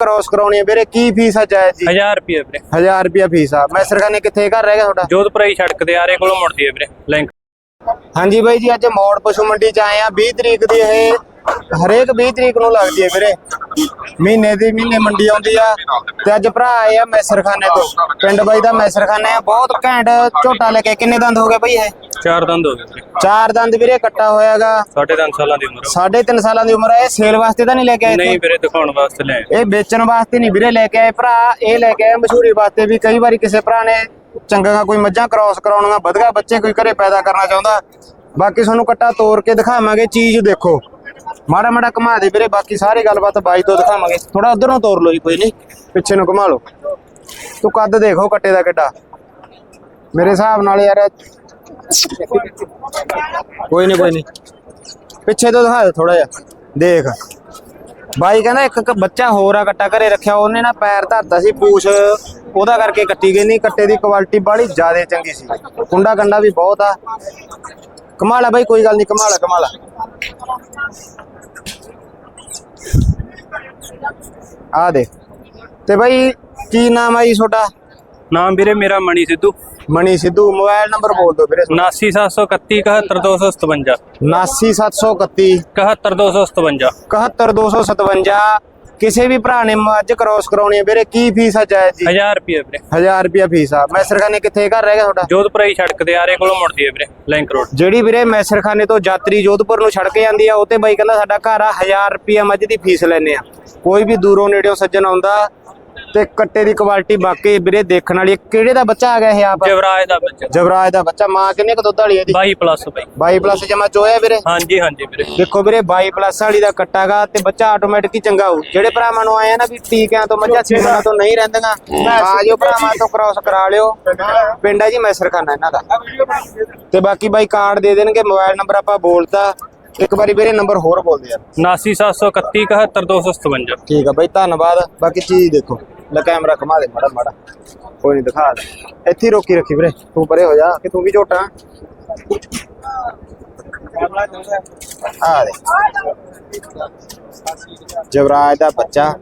Cross ਕਰਾਉਣੀ ਹੈ ਵੀਰੇ ਕੀ ਫੀਸ ਆ ਜਾਇਜ਼ ਜੀ? 1000 ਰੁਪਏ ਵੀਰੇ। 1000 ਰੁਪਿਆ ਫੀਸ ਆ। ਮੈਂ ਸਰਖਾਨੇ ਕਿੱਥੇ ਘਰ ਰਹਿ ਗਿਆ ਤੁਹਾਡਾ? ਜੋਧਪੁਰਾਈ ਸੜਕ ਤੇ ਆਰੇ ਕੋਲੋਂ ਮੁੜਦੀ ਹੈ ਵੀਰੇ ਲਿੰਕ ਹਾਂਜੀ ਬਾਈ ਜੀ ਅੱਜ ਮੌੜ ਪਸ਼ੂ ਮੰਡੀ ਚ ਆਏ ਆ 20 ਤਰੀਕ ਦੀ ਇਹ ਹਰੇਕ 20 ਤਰੀਕ ਨੂੰ ਲੱਗਦੀ ਹੈ ਵੀਰੇ। ਮਹੀਨੇ ਦੀ ਮਹੀਨੇ ਮੰਡੀ ਆਉਂਦੀ ਆ। ਤੇ ਅੱਜ ਭਰਾ ਆਏ ਆ ਮੈਸਰਖਾਨੇ ਤੋਂ। ਪਿੰਡ ਬਾਈ ਦਾ ਮੈਸਰਖਾਨਾ ਹੈ। ਬਹੁਤ ਘੈਂਟ ਝੋਟਾ ਲੈ ਕੇ ਕਿੰਨੇ ਦੰਦ ਹੋ ਗਏ ਬਾਈ ਇਹ? ਚਾਰ ਦੰਦ ਹੋ ਗਏ ਵੀਰੇ ਚਾਰ ਦੰਦ ਵੀਰੇ ਕੱਟਾ ਹੋਇਆਗਾ। ਸਾਢੇ ਤਿੰਨ ਸਾਲਾਂ ਦੀ ਉਮਰ ਸਾਢੇ ਤਿੰਨ ਸਾਲਾਂ ਦੀ ਉਮਰ ਹੈ ਇਹ ਸੇਲ ਵਾਸਤੇ ਤਾਂ ਨਹੀਂ ਲੈ ਕੇ ਆਏ ਨਹੀਂ? ਵੀਰੇ ਦਿਖਾਉਣ ਵਾਸਤੇ ਲੈ ਆਏ। ਇਹ ਵੇਚਣ ਵਾਸਤੇ ਨਹੀਂ ਵੀਰੇ ਲੈ ਕੇ ਆਏ। ਭਰਾ ਇਹ ਲੈ ਕੇ ਆਏ ਮਸ਼ਹੂਰੀ ਵਾਸਤੇ ਵੀ। ਕਈ ਵਾਰੀ ਕਿਸੇ ਭਰਾ ਨੇ ਚੰਗੀਆਂ ਕੋਈ ਮੱਝਾਂ ਕ੍ਰਾਸ ਕਰਾਉਣੀਆਂ ਵਧਗਾ ਬੱਚੇ ਕੋਈ ਘਰੇ ਪੈਦਾ ਕਰਨਾ ਚਾਹੁੰਦਾ। ਬਾਕੀ ਤੁਹਾਨੂੰ ਕੱਟਾ ਤੋੜ ਕੇ ਦਿਖਾਵਾਂਗੇ। ਚੀਜ਼ ਦੇਖੋ। ਮਾੜਾ ਮਾੜਾ ਘੁਮਾ ਦੇ ਵੀਰੇ। ਬਾਕੀ ਸਾਰੀ ਗੱਲਬਾਤ ਬਾਈ ਤੋਂ ਦਿਖਾਵਾਂਗੇ। ਥੋੜਾ ਉਧਰ ਤੋੜ ਲਓ ਜੀ ਕੋਈ ਨਹੀਂ। ਪਿੱਛੇ ਨੂੰ ਘੁਮਾ ਲਓ। ਤੂੰ ਕੱਦ ਦੇਖੋ ਕੱਟੇ ਦਾ ਕਿੱਡਾ। ਮੇਰੇ ਹਿਸਾਬ ਨਾਲ ਯਾਰ ਕੋਈ ਨਹੀਂ ਕੋਈ ਨਹੀਂ ਪਿੱਛੇ ਤੋਂ ਦਿਖਾ ਦੇ ਥੋੜਾ ਜਿਹਾ। ਦੇਖ। ਬਾਈ ਕਹਿੰਦਾ ਇੱਕ ਇੱਕ ਬੱਚਾ ਹੋਰ ਆ ਕੱਟਾ ਘਰੇ ਰੱਖਿਆ, ਉਹਨੇ ਨਾ ਪੈਰ ਧਰਤਾ ਸੀ ਪੂਛ। ਉਹਦਾ ਕਰਕੇ ਕੱਟੀ ਗਈ ਨਹੀਂ, ਕੱਟੇ ਦੀ ਕੁਆਲਿਟੀ ਬੜੀ ਜ਼ਿਆਦਾ ਚੰਗੀ ਸੀ। ਕੁੰਡਾ ਕੰਡਾ ਵੀ ਬਹੁਤ ਆ। ਕਮਾਲ ਬਾਈ, ਕੋਈ ਗੱਲ ਨਹੀਂ ਕਮਾਲ ਆ ਆ। ਦੇ ਤੇ ਬਾਈ, ਕੀ ਨਾਮ ਆ ਜੀ ਤੁਹਾਡਾ? ਨਾਮ ਵੀਰੇ ਮੇਰਾ ਮਣੀ ਸਿੱਧੂ। ਮਣੀ ਸਿੱਧੂ ਮੋਬਾਈਲ ਨੰਬਰ ਬੋਲ ਦਿਓ ਵੀਰੇ। 79731 71257 79231 71257 71257 ਕਿਸੇ ਵੀ ਭਰਾ ਨੇ ਮੱਝ ਕ੍ਰੋਸ ਕਰਾਉਣੀ ਹੈ ਵੀਰੇ ਕੀ ਫੀਸ ਆ ਜਾਇਜ਼ ਜੀ 1000 ਰੁਪਏ ਵੀਰੇ। 1000 ਰੁਪਿਆ ਫੀਸ ਆ। ਮੈਸਰਖਾਨੇ ਕਿੱਥੇ ਘਰ ਰਹਿ ਗਿਆ ਤੁਹਾਡਾ? ਜੋਧਪੁਰਾਈ ਸੜਕ ਤੇ ਆਰੇ ਕੋਲੋਂ ਮੁੜਦੀ ਹੈ ਵੀਰੇ ਲਿੰਕ ਰੋਡ ਜਿਹੜੀ ਵੀਰੇ ਮੈਸਰਖਾਨੇ ਤੋਂ ਯਾਤਰੀ ਜੋਧਪੁਰ ਨੂੰ ਛੜਕ ਜਾਂਦੀ ਆ ਉਹ ਤੇ ਬਾਈ ਕਹਿੰਦਾ ਸਾਡਾ ਘਰ ਆ 1000 ਰੁਪਿਆ ਮੱਝ ਦੀ ਫੀਸ ਲੈਨੇ ਆ। ਕੋਈ ਵੀ ਦੂਰੋਂ ਨੇੜਿਓਂ ਸੱਜਣ ਆਉਂਦਾ ਤੇ ਕੱਟੇ ਦੀ ਕੁਆਲਿਟੀ ਬਾਕੀ ਵੀਰੇ ਦੇਖਣ ਵਾਲੀ ਹੈ। ਕਿਹੜੇ ਦਾ ਬੱਚਾ ਆ ਗਿਆ ਇਹ ਆਪ? ਜਵਰਾਜ ਦਾ ਬੱਚਾ। ਜਵਰਾਜ ਦਾ ਬੱਚਾ। ਮਾਂ ਕਿੰਨੇ ਕੁ ਦੁੱਧ ਵਾਲੀ ਹੈ ਇਹਦੀ? 22 ਪਲੱਸ ਬਾਈ। 22 ਪਲੱਸ ਜਮਾ ਚੋਇਆ ਵੀਰੇ? ਹਾਂਜੀ ਹਾਂਜੀ ਵੀਰੇ। ਦੇਖੋ ਵੀਰੇ 22 ਪਲੱਸ ਵਾਲੀ ਦਾ ਕੱਟਾਗਾ ਤੇ ਬੱਚਾ ਆਟੋਮੈਟਿਕ ਹੀ ਚੰਗਾ ਹੋਊ। ਜਿਹੜੇ ਭਰਾਵਾਂ ਨੂੰ ਆਏ ਆ ਨਾ ਵੀ ਟੀਕਿਆਂ ਤੋਂ ਮੱਝਾਂ ਸੀਮਨਾਂ ਤੋਂ ਨਹੀਂ ਰਹਿੰਦੀਆਂ ਆ ਜਿਓ ਭਰਾਵਾਂ ਤੋਂ ਕ੍ਰਾਸ ਕਰਾ ਲਿਓ। ਪਿੰਡ ਹੈ ਜੀ ਮੈਸਰਖਾਨਾ ਇਹਨਾਂ ਦਾ। ਤੇ ਬਾਕੀ ਬਾਈ ਕਾਰਡ ਦੇ ਦੇਣਗੇ ਮੋਬਾਈਲ ਨੰਬਰ ਆਪਾਂ ਬੋਲਤਾ। ਇੱਕ ਵਾਰੀ ਵੀਰੇ ਨੰਬਰ ਹੋਰ ਬੋਲ ਦੇ ਯਾਰ 79731 71257 ਠੀਕ ਆ ਬਾਈ ਧੰਨਵਾਦ। ਬਾਕੀ ਚੀਜ਼ ਦੇਖੋ। ਲੈ ਕੈਮਰਾ ਘੁਮਾ ਦੇ ਮਾੜਾ ਮਾੜਾ। ਕੋਈ ਨਹੀਂ ਦਿਖਾ ਦੇ। ਇੱਥੇ ਰੋਕੀ ਰੱਖੀ ਵੀਰੇ। ਤੂੰ ਪਰੇ ਹੋ ਜਾ, ਕਿ ਤੂੰ ਵੀ ਝੋਟਾ। ਆ ਦੇ। ਜਵਰਾਜ ਦਾ ਬੱਚਾ।